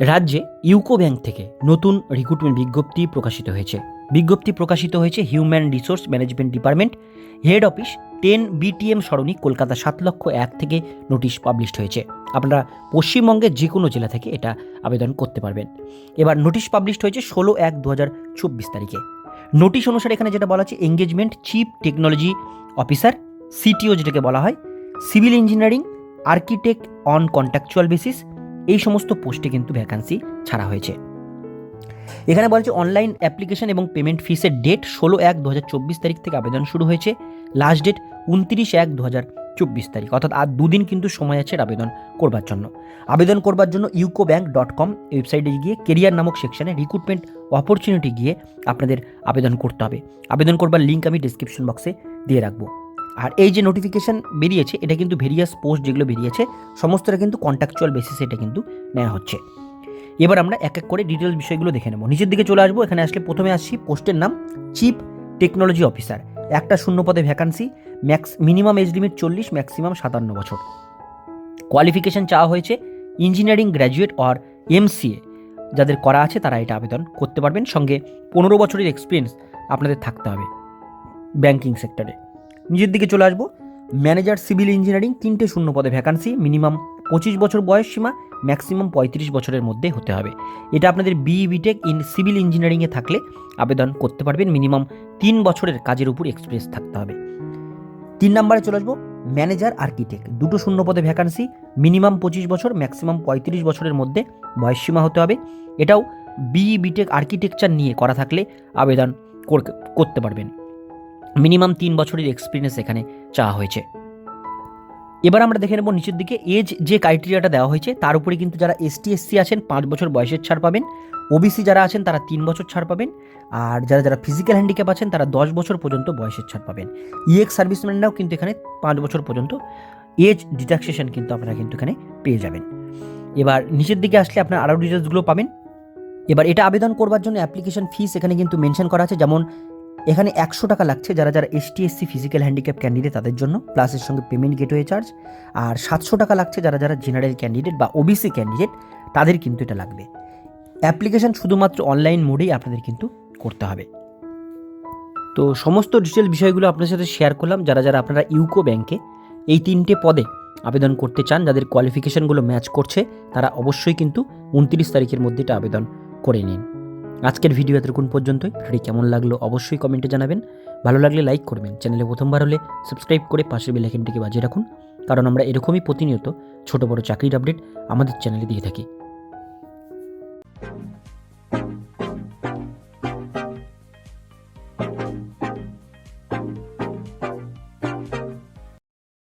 রাজ্যে UCO bank থেকে নতুন রিক্রুটমেন্ট বিজ্ঞপ্তি প্রকাশিত হয়েছে। বিজ্ঞপ্তি প্রকাশিত হয়েছে human resource management department head office ten BTM সরণি, কলকাতা সাত লক্ষ এক থেকে নোটিশ পাবলিশড হয়েছে। আপনারা পশ্চিমবঙ্গের যে কোনো জেলা থেকে এটা আবেদন করতে পারবেন। এবার নোটিশ পাবলিশড হয়েছে ষোলো এক দু হাজার চব্বিশ তারিখে। নোটিশ অনুসারে এখানে যেটা বলা আছে engagement chief technology officer CTO যেটাকে বলা হয় civil engineering architect on contractual basis এই সমস্ত পোস্টে কিন্তু ভ্যাকান্সি ছাড়া হয়েছে। এখানে বলছে অনলাইন অ্যাপ্লিকেশন এবং পেমেন্ট ফিসের ডেট ষোলো এক দু তারিখ থেকে আবেদন শুরু হয়েছে। লাস্ট ডেট উনত্রিশ এক দু চব্বিশ তারিখ, অর্থাৎ আর দুদিন কিন্তু সময় আছে আবেদন করবার জন্য। আবেদন করবার জন্য ইউকো ব্যাঙ্ক ডট কম ওয়েবসাইটে গিয়ে কেরিয়ার নামক সেকশানে রিক্রুটমেন্ট অপরচুনিটি গিয়ে আপনাদের আবেদন করতে হবে। আবেদন করবার লিঙ্ক আমি ডিসক্রিপশন বক্সে দিয়ে রাখব। আর এই যে নোটিফিকেশান বেরিয়েছে, এটা কিন্তু ভেরিয়াস পোস্ট যেগুলো বেরিয়েছে, সমস্তটা কিন্তু কন্ট্রাকচুয়াল বেসিসে এটা কিন্তু নেওয়া হচ্ছে। এবার আমরা এক এক করে ডিটেলস বিষয়গুলো দেখে নেব। নিচের দিকে চলে আসব, এখানে আসলে প্রথমে আসছি পোস্টের নাম চিফ টেকনোলজি অফিসার একটা শূন্য পদে vacancy max minimum age limit চল্লিশ ম্যাক্সিমাম সাতান্ন বছর। কোয়ালিফিকেশন চাওয়া হয়েছে ইঞ্জিনিয়ারিং গ্র্যাজুয়েট অর এমসিএ যাদের করা আছে তারা এটা আবেদন করতে পারবেন। সঙ্গে পনেরো বছরের এক্সপিরিয়েন্স আপনাদের থাকতে হবে ব্যাংকিং সেক্টরে নিজের দিকে চলে আসব। ম্যানেজার সিভিল ইঞ্জিনিয়ারিং তিনটে শূন্য পদে ভ্যাকান্সি মিনিমাম পঁচিশ বছর বয়স সীমা ম্যাক্সিমাম পঁয়ত্রিশ বছরের মধ্যে হতে হবে। এটা আপনাদের বিই বিটেক ইন সিভিল ইঞ্জিনিয়ারিংয়ে থাকলে আবেদন করতে পারবেন। মিনিমাম তিন বছরের কাজের উপর এক্সপিরিয়েন্স থাকতে হবে। তিন নম্বরে চলে আসব ম্যানেজার আর্কিটেক্ট দুটো শূন্য পদে ভ্যাকান্সি মিনিমাম পঁচিশ বছর ম্যাক্সিমাম পঁয়ত্রিশ বছরের মধ্যে বয়সসীমা হতে হবে। এটাও বিই বিটেক আর্কিটেকচার নিয়ে করা থাকলে আবেদন কর- করতে পারবেন। মিনিমাম তিন বছরের এক্সপিরিয়েন্স এখানে চাওয়া হয়েছে। এবার আমরা দেখে নেব নিচের দিকে এজ যে ক্রাইটেরিয়াটা দেওয়া হয়েছে, তার উপরে কিন্তু যারা এসটি এসসি আছেন, পাঁচ বছর বয়সের ছাড় পাবেন। ওবিসি যারা আছেন, তারা তিন বছর ছাড় পাবেন। আর যারা যারা ফিজিক্যাল হ্যান্ডিক্যাপ আছেন, তারা দশ বছর পর্যন্ত বয়সের ছাড় পাবেন। ইএক্স সার্ভিসম্যানরাও কিন্তু এখানে পাঁচ বছর পর্যন্ত এজ ডিটাক্সেশন কিন্তু আপনারা কিন্তু এখানে পেয়ে যাবেন। এবার নিচের দিকে আসলে আপনার আরও ডিটেলসগুলো পাবেন। এবার এটা আবেদন করবার জন্য অ্যাপ্লিকেশন ফিস এখানে কিন্তু মেনশন করা আছে, যেমন এখানে একশো টাকা লাগছে যারা যারা ST SC physical handicap candidate তাদের জন্য প্লাস এর সঙ্গে পেমেন্ট গেটওয়ে চার্জ আর সাতশো টাকা লাগছে যারা যারা জেনারেল ক্যান্ডিডেট বা ওবিসি ক্যান্ডিডেট তাদের কিন্তু এটা লাগবে। অ্যাপ্লিকেশন শুধুমাত্র অনলাইন মোডেই আপনাদের কিন্তু করতে হবে। তো সমস্ত ডিটেল বিষয়গুলো আপনার সাথে শেয়ার করলাম। যারা যারা আপনারা ইউকো ব্যাংকে এই তিনটে পদে আবেদন করতে চান, যাদের কোয়ালিফিকেশনগুলো ম্যাচ করছে, তারা অবশ্যই কিন্তু উনত্রিশ তারিখের মধ্যে এটা আবেদন করে নিন। আজকের ভিডিও এতক্ষণ পর্যন্তই। ভিডিওটি কেমন লাগল অবশ্যই কমেন্টে জানাবেন। ভালো লাগলে লাইক করবেন। চ্যানেলে প্রথমবার হলে সাবস্ক্রাইব করে পাশের বেলাইকনটিকে বাজিয়ে রাখুন। কারণ আমরা এরকমই প্রতিনিয়ত ছোট বড় চাকরির আপডেট আমাদের চ্যানেলে দিয়ে থাকি।